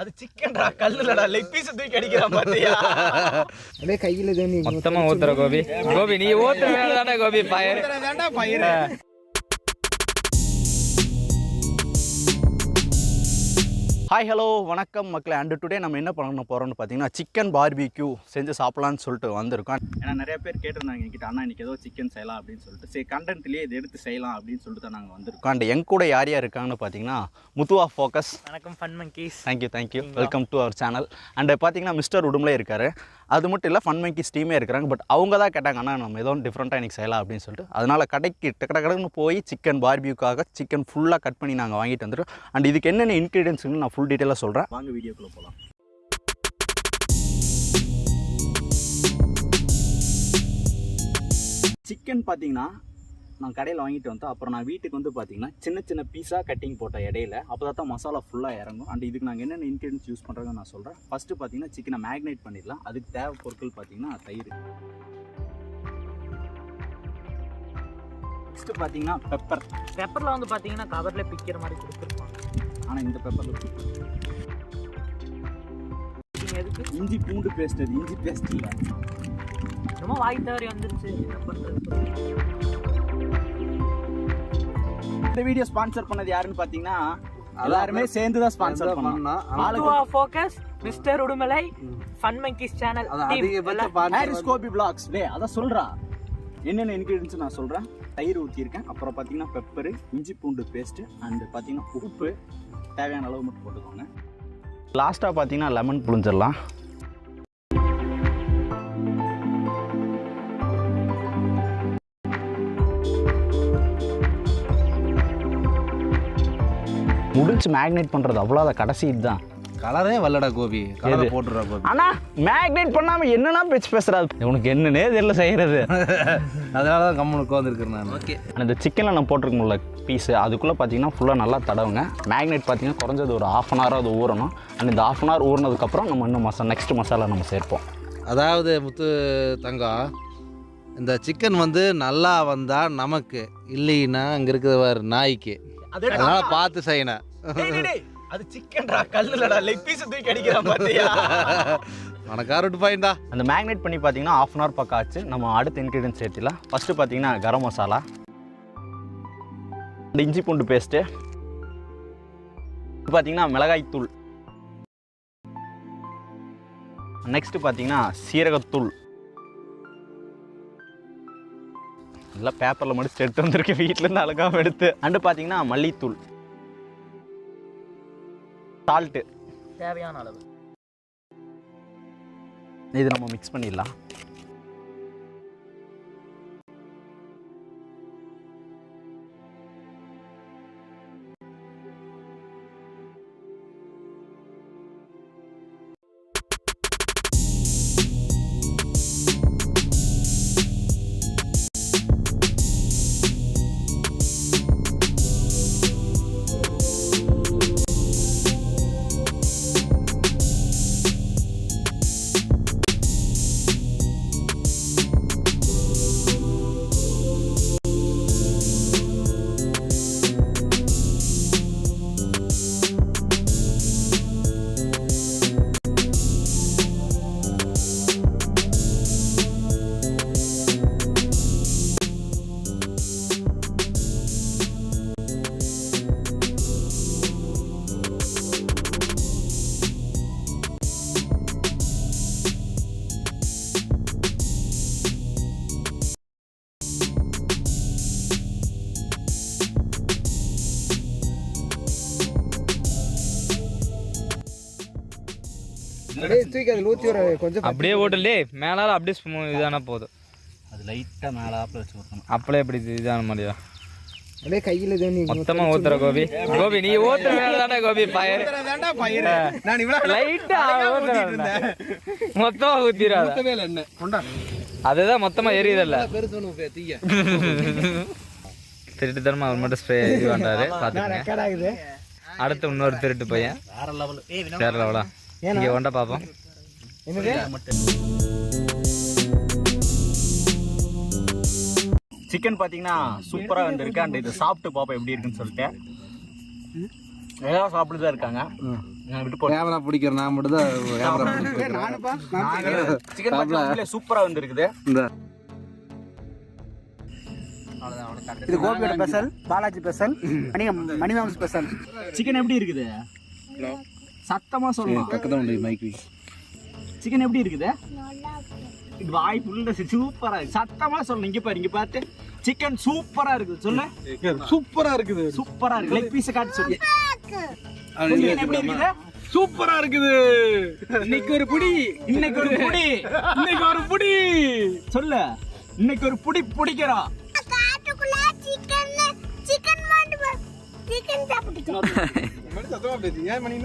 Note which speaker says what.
Speaker 1: அது சிக்கன்டா கல்லுலடா. Leg piece தூக்கி அடிக்கிறான் பாத்தியா?
Speaker 2: அப்படியே கையில் தண்ணி
Speaker 3: மொத்தமா ஊத்துற கோபி. கோபி நீ ஊத்துற மேல தானே கோபி பயிர்.
Speaker 1: வேண்டா பயிர். ஹாய் ஹலோ வணக்கம் மக்களே. அண்டு டுடே நம்ம என்ன பண்ண போகிறோம்னு பார்த்தீங்கன்னா சிக்கன் பார்பிக்யூ செஞ்சு சாப்பிடலாம்னு சொல்லிட்டு வந்திருக்கோம். ஏன்னா நிறைய பேர் கேட்டிருந்தாங்க என்கிட்ட அண்ணா இன்னைக்கு ஏதோ சிக்கன் செய்யலாம் அப்படின்னு சொல்லிட்டு. சரி கண்டென்ட்லேயே இதை எடுத்து செய்யலாம் அப்படின்னு சொல்லிட்டு தான் நாங்கள் வந்திருக்கோம். அண்ட் என் கூட யார் யார் இருக்காங்கன்னு பார்த்தீங்கன்னா முத்துவா ஃபோக்கஸ்
Speaker 3: வணக்கம் fun monkeys
Speaker 1: thank you thank you welcome to our channel and பார்த்தீங்கன்னா மிஸ்டர் உடுமலே இருக்காரு. அது மட்டும் இல்லை ஃபன் மைக்கி ஸ்டீமே இருக்கிறாங்க. பட் அவங்க தான் கேட்டாங்க அண்ணா நம்ம ஏதோ டிஃப்ரெண்ட்டாக எனக்கு செய்யலாம் அப்படின்னு சொல்லிட்டு. அதனால் கடைக்கு டக்கு டக்குன்னு போய் சிக்கன் பார்பியூக்காக சிக்கன் ஃபுல்லாக கட் பண்ணி நாங்கள் வாங்கிட்டு வந்துட்டோம். அண்ட் இதுக்கு என்னென்ன இன்க்ரீடியன்ஸ்னு நான் ஃபுல் டீட்டெயிலாக சொல்கிறேன் வாங்க வீடியோக்குள்ளே போகலாம் சிக்கன் பார்த்தீங்கன்னா நான் கடையில் வாங்கிட்டு வந்தேன் அப்புறம் நான் வீட்டுக்கு வந்து பார்த்தீங்கன்னா சின்ன சின்ன பீஸாக கட்டிங் போட்ட இடையில அப்போ தான் மசாலா ஃபுல்லாக இறங்கும். அண்ட் இதுக்கு நாங்கள் என்னென்ன இன்க்ரீடியன்ஸ் யூஸ் பண்ணுறோன்னு நான் சொல்கிறேன் ஃபஸ்ட்டு பார்த்தீங்கன்னா சிக்கனை மேக்னேட் பண்ணிடலாம். அதுக்கு தேவை பொருட்கள் பார்த்தீங்கன்னா தயிர். நெக்ஸ்ட்டு பார்த்தீங்கன்னா பெப்பர்
Speaker 3: பெப்பர்ல வந்து பாத்தீங்கன்னா கவர்ல பிக்கிற மாதிரி கொடுத்துருப்பாங்க.
Speaker 1: ஆனால் இந்த பெப்பரில்
Speaker 3: எதுக்கு?
Speaker 1: இஞ்சி பூண்டு பேஸ்ட் அது இஞ்சி பேஸ்ட் இல்லை.
Speaker 3: ரொம்ப வாய் தவறி வந்துருச்சு
Speaker 1: இந்த வீடியோ ஸ்பான்சர் பண்ணது யாருன்னு பார்த்தீங்கன்னா எல்லாருமே சேர்ந்து தான் ஸ்பான்சர் பண்ணோம்
Speaker 3: Muthuva focus mister Udumalai fun monkeys channel
Speaker 1: Harris Gopi blogs டே அதான் சொல்றா. என்னென்ன இன்க்ரீடியன்ஸ் நான் சொல்றேன். தயிர் ஊற்றிருக்கேன் அப்புறம் பார்த்தீங்கன்னா பெப்பரு இஞ்சி பூண்டு பேஸ்ட்டு அண்டு பார்த்தீங்கன்னா உப்பு. தேவையான அளவு மட்டும் போட்டுக்கோங்க. லாஸ்ட்டாக பார்த்தீங்கன்னா லெமன் புழிஞ்சிடலாம். முடிச்சு மேக்னேட் பண்ணுறது அவ்வளோதான் கடைசி இதுதான்.
Speaker 2: கலரே வரலடா கோபி. கலரை
Speaker 1: எது?
Speaker 2: போட்டுடுறா கோபி.
Speaker 1: ஆனா மேக்னேட் பண்ணாம என்னன்னா பேச்சு பேசுறாரு? உனக்கு என்னன்னே தெரியல செய்யறது.
Speaker 2: அதனால தான் கம்முனு உட்காந்துருக்கிறேன் நான். ஓகே
Speaker 1: அந்த சிக்கனில் நான் போட்டிருக்கோம்ல பீஸு அதுக்குள்ளே பார்த்தீங்கன்னா ஃபுல்லாக நல்லா தடவுங்க. மேக்னேட் பார்த்தீங்கன்னா குறைஞ்சது ஒரு ஆஃப் அன் ஹவர் அது ஊறணும். அண்ட் இந்த ஆஃப் அன் ஹவர் ஊறினதுக்கப்புறம் நம்ம இன்னும் மசா நெக்ஸ்ட் மசாலா நம்ம சேர்ப்போம்.
Speaker 2: அதாவது முத்து தங்கம் இந்த சிக்கன் வந்து நல்லா வந்தா நமக்கு இல்லைன்னா அங்கே இருக்கிறவர் நாய்க்கு. அதனால பார்த்து செய்யணும்.
Speaker 1: அது சிக்கன்டா கல்லுலடா லெக் பீஸ் தூக்கி அடிக்கிறான் பார்த்தியா
Speaker 2: மனக்காரட்டு பாயிண்டா
Speaker 1: அந்த மேக்னேட் பண்ணி பார்த்தீங்கன்னா ஆஃப் அன் ஹவர் பக்கம் ஆச்சு. நம்ம அடுத்த இன்க்ரீடியன்ஸ் சேர்த்திடலாம். ஃபஸ்ட்டு பார்த்தீங்கன்னா கரம் மசாலா. இஞ்சி பூண்டு பேஸ்ட்டு பார்த்தீங்கன்னா மிளகாய் தூள். நெக்ஸ்ட் பார்த்தீங்கன்னா சீரகத்தூள் எல்லாம் பேப்பரில் மட்டும் எடுத்து வந்திருக்கு வீட்டிலேருந்து அழகாக எடுத்து. அண்டு பார்த்தீங்கன்னா மல்லித்தூள். சால்ட்டு
Speaker 3: தேவையான அளவு.
Speaker 1: இது நம்ம மிக்ஸ் பண்ணிடலாம்.
Speaker 3: அப்படியே ஓட்டலே மேலால அப்படியே ஸ்மூ இதான போதும்
Speaker 1: அது லைட்டாக மேலே ஆப்பில் வச்சு ஊற்றணும்
Speaker 3: அப்படியே இப்படி இதான மாதிரியா?
Speaker 2: அப்படியே கையில் தண்ணி
Speaker 3: மொத்தமா ஊத்துற கோபி. கோபி நீ ஊத்துற மேல தானே கோபி பயிர்
Speaker 1: நான் இவ்வளோ
Speaker 3: லைட்டா மொத்தமா ஊத்திராத
Speaker 2: என்ன? கொண்டா.
Speaker 3: அதுதான் மொத்தமா எரியுதல்ல.
Speaker 2: பெருசு தீய?
Speaker 3: திருட்டுத்தனமா அவர் மட்டும் ஸ்ப்ரே இது பண்றாரு. பாத்துக்கங்க அடுத்து இன்னொரு திருட்டு பையன்.
Speaker 1: வேற லெவல்
Speaker 3: வேற லெவலா இங்க கொண்ட பாப்போம்.
Speaker 1: சிக்கன் பார்த்தீங்கன்னா சூப்பராக வந்துருக்கு? அண்ட் இது சாப்பிட்டு பார்ப்போம் எப்படி இருக்குன்னு சொல்லிட்டு. எல்லாரும் சாப்பிட்டு தான் இருக்காங்க நான் விட்டு போட்டேன்
Speaker 2: கேமரா பிடிக்கிற நான் மட்டும் தான் கேமரா
Speaker 1: சிக்கன் பச்சை சூப்பரா வந்திருக்குது
Speaker 4: இது கோபியோட ஸ்பெஷல் பாலாஜி ஸ்பெஷல் மணி மணிமாம் ஸ்பெஷல்
Speaker 1: சிக்கன் எப்படி இருக்குது? சத்தமா சொல்லணும்
Speaker 2: பக்கத்தில் உண்டு மைக்கு
Speaker 1: சிக்கன் எப்படி இருக்குது? இது வாய் ஃபுல்லா சூப்பரா இருக்கு. சத்தமா சொல்லணும் இங்க பாரு இங்க பார்த்து சிக்கன் சூப்பரா இருக்குது சொல்லு.
Speaker 2: சூப்பரா இருக்குது.
Speaker 1: சூப்பரா இருக்கு. லெக் பீஸ் காட்டி சொல்லு. சிக்கன் எப்படி இருக்குது?
Speaker 4: சூப்பரா இருக்குது. இன்னைக்கு ஒரு புடி.
Speaker 1: இன்னைக்கு ஒரு புடி.
Speaker 4: இன்னைக்கு ஒரு புடி.
Speaker 1: சொல்லு. இன்னைக்கு ஒரு புடி பிடிக்கிறோம்
Speaker 5: சிக்கன் சாப்பிட்டு
Speaker 2: ஏன் மணி